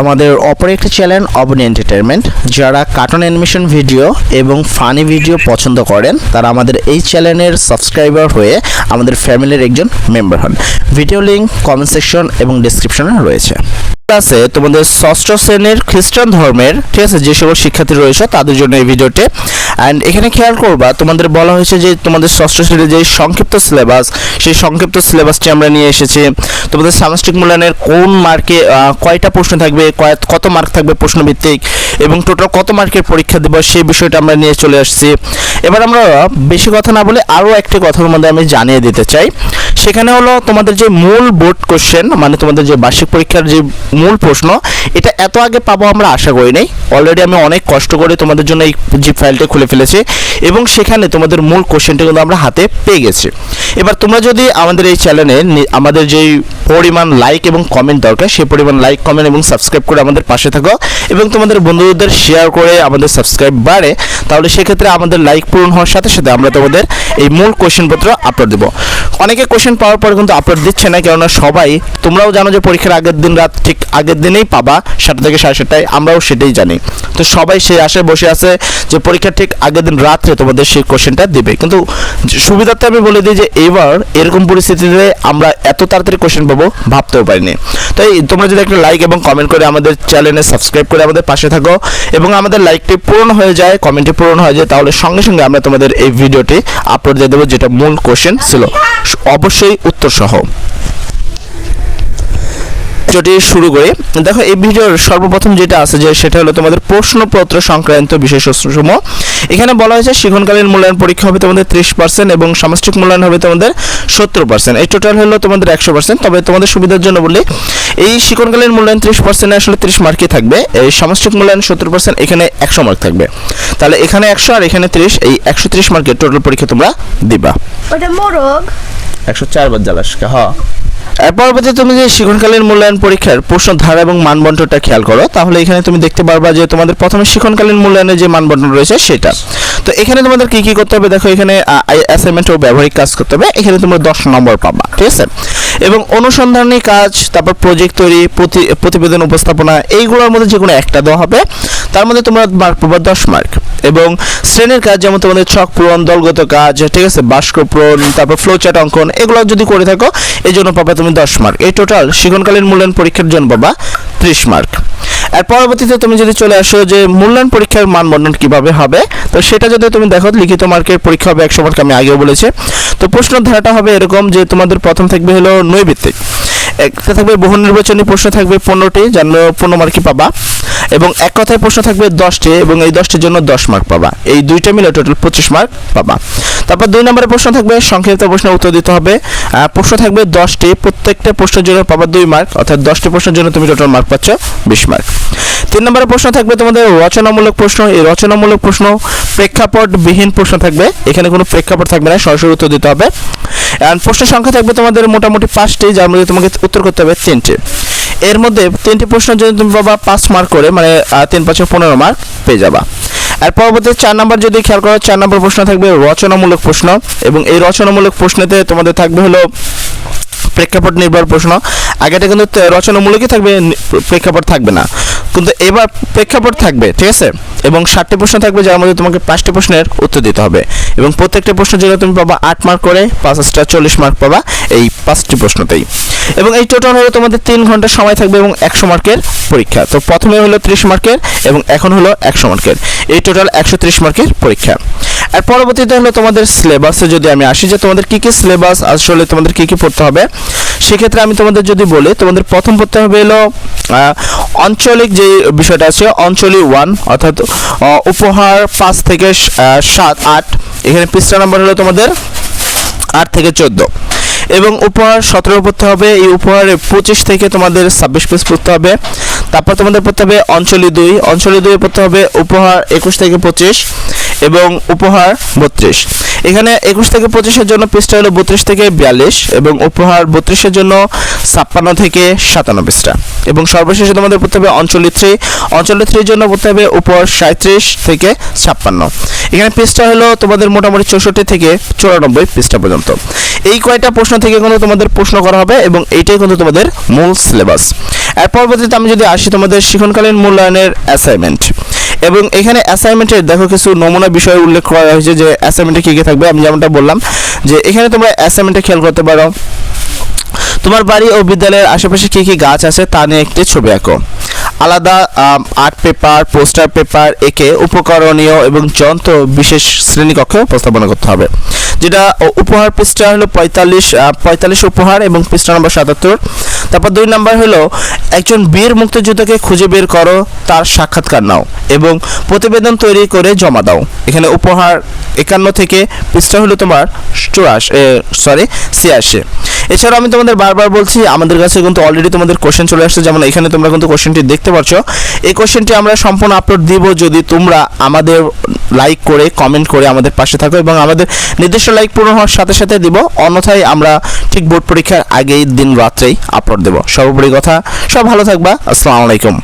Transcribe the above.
আমাদের অপর একটি চ্যানেল অবনি এন্টারটেনমেন্ট যারা কার্টুন অ্যানিমেশন ভিডিও এবং ফানি ভিডিও পছন্দ করেন, তারা আমাদের এই চ্যানেলের সাবস্ক্রাইবার হয়ে আমাদের ফ্যামিলির একজন মেম্বার হন। ভিডিও লিঙ্ক কমেন্ট সেকশন এবং ডিসক্রিপশনে রয়েছে। আছে, তোমাদের ষষ্ঠ শ্রেণির খ্রিস্টান ধর্মের, ঠিক আছে, যে সকল শিক্ষার্থী রয়েছে, তাদের জন্য এই ভিডিওটি অ্যান্ড এখানে খেয়াল করবা, তোমাদের বলা হয়েছে যে তোমাদের ষষ্ঠ শ্রেণির যে সংক্ষিপ্ত সিলেবাস সেই সংক্ষিপ্ত সিলেবাসটি আমরা নিয়ে এসেছি। তোমাদের সামষ্টিক মূল্যায়নের কোন মার্কে কয়টা প্রশ্ন থাকবে কত মার্ক থাকবে প্রশ্নভিত্তিক, এবং টোটাল কত মার্কের পরীক্ষা দেবো সেই বিষয়টা আমরা নিয়ে চলে আসছি। এবার আমরা বেশি কথা না বলে আরও একটি কথার মধ্যে আমি জানিয়ে দিতে চাই। সেখানে হলো তোমাদের যে মূল বোর্ড কোশ্চেন মানে তোমাদের যে বার্ষিক পরীক্ষার যে মূল প্রশ্ন, এটা এত আগে পাবো আমরা আশা করি নাই। অলরেডি আমি অনেক কষ্ট করে তোমাদের জন্য এই জিপ ফাইলটা খুলে ফেলেছি, এবং সেখানে তোমাদের মূল কোশ্চেনটা কিন্তু আমরা হাতে পেয়ে গেছি। এবার তোমরা যদি আমাদের এই চ্যানেলে আমাদের যেই পরিমাণ লাইক এবং কমেন্ট দরকার, সেই পরিমাণ লাইক কমেন্ট এবং সাবস্ক্রাইব করে আমাদের পাশে থাকো এবং তোমাদের বন্ধুদের শেয়ার করে আমাদের সাবস্ক্রাইব বাড়ে, তাহলে সেক্ষেত্রে আমাদের লাইক পূরণ হওয়ার সাথে সাথে আমরা তোমাদের এই মূল কোশ্চেনপত্র আপলোড দেবো। অনেকে কোশ্চেন পাওয়ার পরে কিন্তু আপলোড দিচ্ছে না, কেননা সবাই, তোমরাও জানো যে পরীক্ষার আগের দিন রাত ঠিক আগের দিনেই পাবা, সাতটা থেকে সাড়ে সাতটায়, আমরাও সেটাই জানি। তো সবাই সেই আশায় বসে আছে যে পরীক্ষার ঠিক আগের দিন রাত্রে তোমাদের সেই কোশ্চেনটা দেবে। কিন্তু সুবিধার্থে আমি বলে দিই যে এবার এরকম পরিস্থিতিতে আমরা এত তাড়াতাড়ি কোশ্চেন পাবো, ভাবতেও পারিনি। তাই তোমরা যদি একটা লাইক এবং কমেন্ট করে আমাদের চ্যানেলে সাবস্ক্রাইব করে আমাদের পাশে থাকো এবং আমাদের লাইকটি পূরণ হয়ে যায় কমেন্টটি পূরণ হয়ে যায়, তাহলে সঙ্গে সঙ্গে আমরা তোমাদের এই ভিডিওটি আপলোড দিয়ে দেবো, যেটা মূল কোশ্চেন ছিল। অবশ্যই উত্তর সহ। ভিডিওটি শুরু করি। দেখো, এই ভিডিওর সর্বপ্রথম যেটা আছে যে সেটা হলো তোমাদের প্রশ্নপত্র সংক্রান্ত বিষয়সমূহ এখানে বলা হয়েছে শিক্ষণকালীন মূল্যায়ন পরীক্ষা হবে তোমাদের ত্রিশ পার্সেন্ট এবং সামষ্টিক মূল্যায়ন হবে তোমাদের সত্তর পার্সেন্ট এই টোটাল হলো তোমাদের একশো পার্সেন্ট তবে তোমাদের সুবিধার জন্য বলি এই শিক্ষণকালীন মূল্যায়ন ত্রিশ পার্সেন্টে আসলে ত্রিশ মার্কই থাকবে। এই সামষ্টিক মূল্যায়ন সত্তর পার্সেন্ট এখানে একশো মার্ক থাকবে। তাহলে এখানে একশো আর এখানে ত্রিশ এই একশো ত্রিশ মার্কের টোটাল পরীক্ষা তোমরা দিবা। ওটা মোরগ। একশো চার বার জ্বালাসকে হ্যাঁ পরবর্তী তুমি যে শিক্ষণকালীন মূল্যায়ন পরীক্ষার প্রশ্ন ধারা এবং মানবন্টনটা খেয়াল করো, তাহলে এখানে তুমি দেখতে পারবা যে তোমাদের প্রথমে শিক্ষণকালীন মূল্যায়নের যে মানবন্টন রয়েছে সেটা। তো এখানে তোমাদের কি কি করতে হবে? দেখো এখানে অ্যাসাইনমেন্ট ও ব্যবহারিক কাজ করতে হবে। এখানে তোমরা দশ নম্বর পাবা, ঠিক আছে? এবং অনুসন্ধানী কাজ, তারপর প্রজেক্ট তৈরি, প্রতি- প্রতিবেদন উপস্থাপনা, এইগুলোর মধ্যে যে কোনো একটা দেওয়া হবে। তার মধ্যে তোমরা মার্ক পাবা দশ মার্ক এবং শ্রেণির কাজ যেমন তোমাদের ছক পূরণ, দলগত কাজ, ঠিক আছে বাস্ক পূরণ, তারপর ফ্লো চার্ট অঙ্কন, এগুলো যদি করে থাকো এই জন্য পাবা তুমি দশ মার্ক এই টোটাল শিক্ষণকালীন মূল্যায়ন পরীক্ষার জন্য পাবা ত্রিশ মার্ক আর পরবর্তীতে তুমি যদি চলে আসো যে মূল্যায়ন পরীক্ষার মানবন্ধন কীভাবে হবে, তো সেটা যদি তুমি দেখো, লিখিত মার্কের পরীক্ষা হবে একশো মার্ক আমি আগেও বলেছি। তো প্রশ্ন ধারাটা হবে এরকম যে তোমাদের প্রথম থাকবে হলো নৈভিত্তিক একটা থাকবে বহু নির্বাচনী প্রশ্ন থাকবে পনেরোটি জানলো পনেরো মার্কই পাবা। এবং এক কথায় প্রশ্ন থাকবে দশটি এবং এই দশটির জন্য দশ মার্ক পাবা। এই দুইটা মিলে টোটাল পঁচিশ মার্ক পাবা। তারপর দুই নম্বরের প্রশ্ন থাকবে, সংক্ষিপ্ত প্রশ্নের উত্তর দিতে হবে। প্রশ্ন থাকবে দশটি, প্রত্যেকটা প্রশ্নের জন্য পাবা দুই মার্ক অর্থাৎ দশটি প্রশ্নের জন্য তুমি টোটাল মার্ক পাচ্ছ বিশ মার্ক তিন নম্বরের প্রশ্ন থাকবে তোমাদের রচনামূলক প্রশ্ন। এই রচনামূলক প্রশ্ন প্রেক্ষাপট বিহীন প্রশ্ন থাকবে। এখানে কোনো প্রেক্ষাপট থাকবে না, সরাসরি উত্তর দিতে হবে। প্রশ্নের সংখ্যা থাকবে তোমাদের মোটামুটি পাঁচটি, যার মধ্যে তোমাকে উত্তর করতে হবে তিনটে। এর মধ্যে তিনটি প্রশ্নের জন্য তুমি পাবা, পাঁচ মার্ক করে মানে তিন পাঁচে পনেরো মার্ক পেয়ে যাবা। আর পরবর্তী চার নাম্বার যদি খেয়াল করো, চার নম্বর প্রশ্ন থাকবে রচনামূলক প্রশ্ন এবং এই রচনামূলক প্রশ্নেতে তোমাদের থাকবে হলো প্রেক্ষাপট নির্ভর প্রশ্ন। আগেটা কিন্তু রচনামূলকই থাকবে প্রেক্ষাপট থাকবে না। কিন্তু এবার প্রেক্ষাপট থাকবে, ঠিক আছে? এবং ষাটটি প্রশ্ন থাকবে যার মধ্যে তোমাকে পাঁচটি প্রশ্নের উত্তর দিতে হবে। এবং প্রত্যেকটা প্রশ্নের জন্য তুমি পাবা আট মার্ক করে পাঁচটা চল্লিশ মার্ক পাবা এই পাঁচটি প্রশ্নতেই। এবং এই টোটাল হলো তোমাদের তিন ঘণ্টা সময় থাকবে এবং একশো মার্কের পরীক্ষা। তো প্রথমে হলো ত্রিশ মার্কের এবং এখন হলো একশো মার্কের এই টোটাল একশো ত্রিশ মার্কের পরীক্ষা। আর পরবর্তীতে হলো তোমাদের সিলেবাসে যদি আমি আসি, যে তোমাদের কী কী সিলেবাস আসলে তোমাদের কী কী পড়তে হবে? সেক্ষেত্রে আমি তোমাদের যদি বলি, তোমাদের প্রথম পড়তে হবে এলো আঞ্চলিক যে বিষয়টা আছে অঞ্চলি ওয়ান অর্থাৎ উপহার পাঁচ থেকে সাত, আট। এখানে পৃষ্ঠা নাম্বার হলো তোমাদের আট থেকে চোদ্দ। এবং উপহার সতেরো পড়তে হবে, এই উপহারে পঁচিশ থেকে তোমাদের ছাব্বিশ পেজ পড়তে হবে। তারপর তোমাদের পড়তে হবে অঞ্চলি দুই। অঞ্চলি দুই পড়তে হবে উপহার একুশ থেকে পঁচিশ। এবং উপহার বত্রিশ। এখানে একুশ থেকে পঁচিশের জন্য পৃষ্ঠা হলো বত্রিশ থেকে বিয়াল্লিশ এবং উপহার বত্রিশের জন্য ছাপ্পান্ন থেকে সাতান্ন পৃষ্ঠা। এবং সর্বশেষে তোমাদের পড়তে হবে অঞ্চলি থ্রি অঞ্চলি থ্রির জন্য পড়তে হবে উপহার সাঁত্রিশ থেকে ছাপ্পান্ন। এখানে পৃষ্ঠা হলো তোমাদের মোটামুটি চৌষট্টি থেকে চুরানব্বই পৃষ্ঠা পর্যন্ত। এই কয়টা প্রশ্ন থেকে কিন্তু তোমাদের প্রশ্ন করা হবে এবং এইটাই কিন্তু তোমাদের মূল সিলেবাস। এর পরবর্তীতে আমি যদি আসি তোমাদের শিক্ষণকালীন মূল্যায়নের অ্যাসাইনমেন্ট এবং এখানে অ্যাসাইনমেন্টের দেখো কিছু নমুনা বিষয় উল্লেখ করা হয়েছে যে অ্যাসাইনমেন্টে কী কী থাকবে, আমি যেমনটা বললাম যে এখানে তোমরা অ্যাসাইনমেন্টে খেয়াল করতে পারো। তোমার বাড়ি ও বিদ্যালয়ের আশেপাশে কী কী গাছ আছে তা নিয়ে একটি ছবি আঁকো। আলাদা আর্ট পেপার, পোস্টার পেপার একে উপকরণীয় এবং যন্ত্র বিশেষ শ্রেণীকক্ষে উপস্থাপনা করতে হবে। যেটা উপহার পৃষ্ঠা হলো পঁয়তাল্লিশ পঁয়তাল্লিশ উপহার এবং পৃষ্ঠা নম্বর সাতাত্তর। তারপর দুই নম্বর হলো, একজন বীর মুক্তিযোদ্ধাকে খুঁজে বের করো, তার সাক্ষাৎকার নাও এবং প্রতিবেদন তৈরি করে জমা দাও। এখানে উপহার একান্ন থেকে পৃষ্ঠা হলো তোমার চুরাশ সরি ছিয়াশি। এছাড়াও আমি তোমাদের বারবার বলছি, আমাদের কাছে কিন্তু অলরেডি তোমাদের কোশ্চেন চলে আসছে, যেমন এখানে তোমরা কিন্তু কোশ্চেনটি দেখতে পাচ্ছ। এই কোশ্চেনটি আমরা সম্পূর্ণ আপলোড দিব যদি তোমরা আমাদের লাইক করে কমেন্ট করে আমাদের পাশে থাকো এবং আমাদের নির্দিষ্ট লাইক পূরণ হওয়ার সাথে সাথে দিব। অন্যথায় আমরা ঠিক বোর্ড পরীক্ষার আগেই দিন রাত্রেই আপলোড দেব। সর্বোপরি কথা, সব ভালো থাকবা। আসসালামু আলাইকুম।